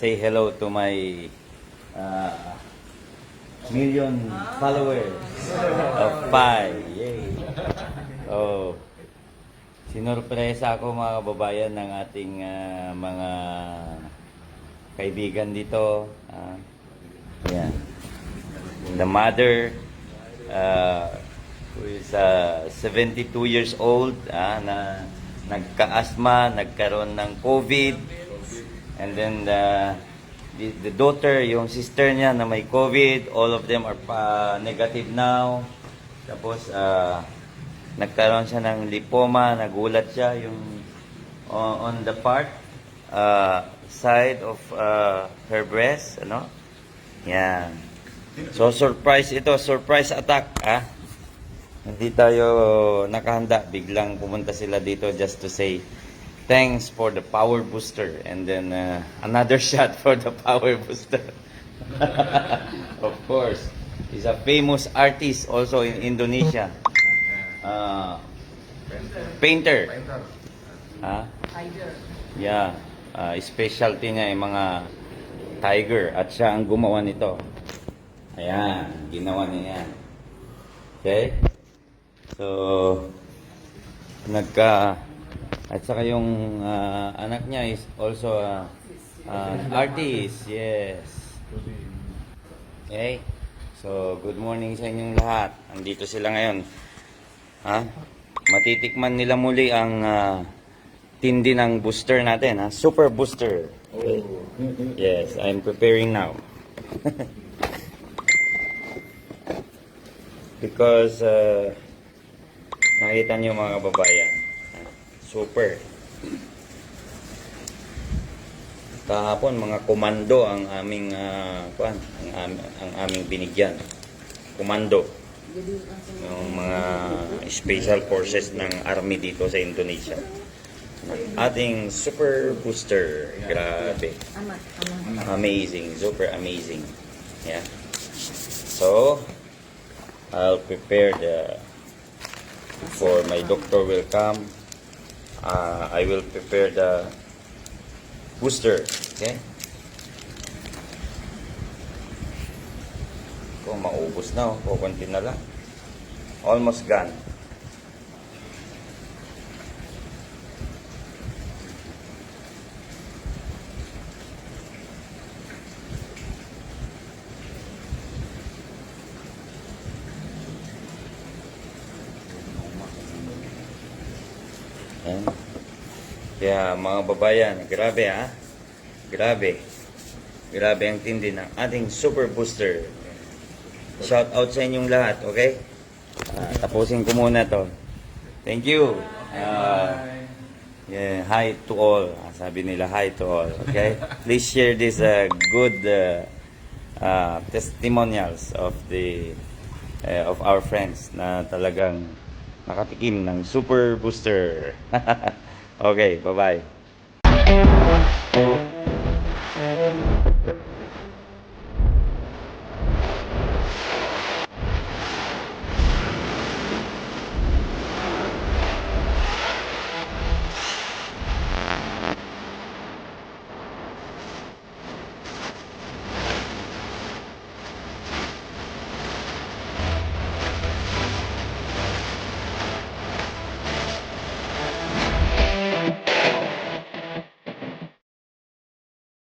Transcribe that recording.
say hello to my uh, million followers of five. Yay! Oh, sinurpresa ako mga kababayan ng ating ah, mga kaibigan dito. Ah, yan. The mother uh, who is uh, 72 years old ah, na nagka-asthma, nagkaroon ng COVID. And then the, the, the daughter, yung sister niya na may COVID, all of them are pa negative now. Tapos uh, nagkaroon siya ng lipoma, nagulat siya yung on, on the part uh, side of uh, her breast, ano? Yan. So surprise ito, surprise attack, ah. Hindi tayo nakahanda, biglang pumunta sila dito just to say thanks for the power booster and then uh, another shot for the power booster. of course, he's a famous artist also in Indonesia. Uh, painter. Ah? Tiger. Yeah. Uh, specialty niya yung mga tiger at siya ang gumawa nito. Ayan, ginawa niya yan. Okay? So, nagka at saka yung ah, anak niya is also a artist. Yes. Okay? So, good morning sa inyong lahat. Andito sila ngayon. Ha? Matitikman nila muli ang ah, tindi ng booster natin, ha? Super booster. Okay. Yes, I'm preparing now. Because uh, nakita niyo mga kababayan, super. Kahapon mga komando ang aming ah, kuan, ang, ang aming binigyan. Komando yung mga special forces ng army dito sa Indonesia. Ating super booster. Grabe. Amazing. Super amazing. Yeah. So, I'll prepare the for my doctor will come. Uh, I will prepare the booster. Okay? Kung maubos na, oh. kukunti na lang. Almost gone. Ayan. Kaya mga babayan, grabe ha. Grabe. Grabe ang tindi ng ating super booster. Shout out sa inyong lahat, okay? Ah, tapusin ko muna to. Thank you. Ah, yeah, hi to all. Ah, Sabi nila hi to all, okay? Please share this uh, good uh, uh, testimonials of the uh, of our friends na talagang nakatikim ng super booster. okay, bye-bye.